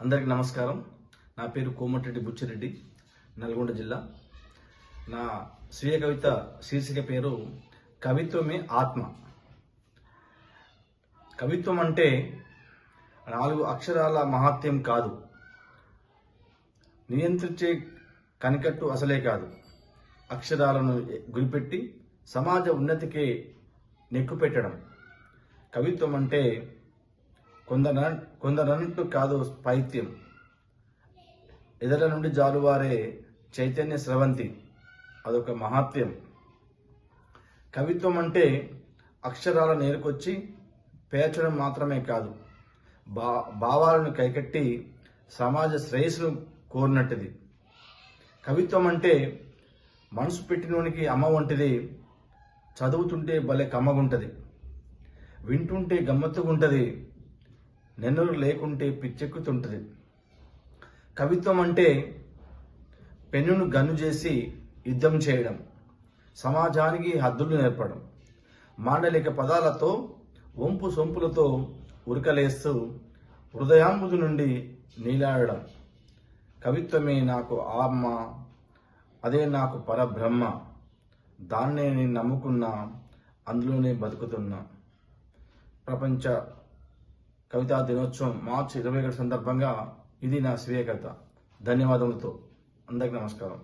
అందరికీ నమస్కారం. నా పేరు కోమటిరెడ్డి బుచ్చిరెడ్డి నల్గొండ జిల్లా. నా స్వీయ కవిత శీర్షిక పేరు కవిత్వమే ఆత్మ. కవిత్వం అంటే నాలుగు అక్షరాల మహాత్యం కాదు. నియంత్రించే కనికట్టు అసలే కాదు. అక్షరాలను గురిపెట్టి సమాజ ఉన్నతికే నెక్కు పెట్టడం కవిత్వం అంటే కొందర కొందరన్నట్టు కాదు పైత్యం. ఎదల నుండి జాలువారే చైతన్య స్రవంతి. అదొక మహాత్యం కవిత్వం అంటే అక్షరాల నేరుకొచ్చి పేర్చడం మాత్రమే కాదు బా భావాలను కైకట్టి సమాజ శ్రేయస్సును కోరినట్టుది. కవిత్వం అంటే మనసు పెట్టినోనికి అమ్మ వంటిది చదువుతుంటే భలే కమ్మగుంటుంది వింటుంటే గమ్మత్తుగుంటుంది నెన్నరు లేకుంటే పిచ్చెక్కుతుంటుంది. కవిత్వం అంటే పెన్నును గన్ను చేసి యుద్ధం చేయడం సమాజానికి హద్దులు నేర్పడం మాండలిక పదాలతో వంపు సొంపులతో ఉరకలేస్తూ హృదయాంబుదు నుండి నీలాడడం. కవిత్వమే నాకు ఆత్మ అదే నాకు పరబ్రహ్మ దాన్నే నేను నమ్ముకున్నా అందులోనే బతుకుతున్నా. ప్రపంచ కవితా దినోత్సవం మార్చి ఇరవై ఒకటి సందర్భంగా ఇది నా స్వీయ కవిత ధన్యవాదములతో అందరికీ నమస్కారం.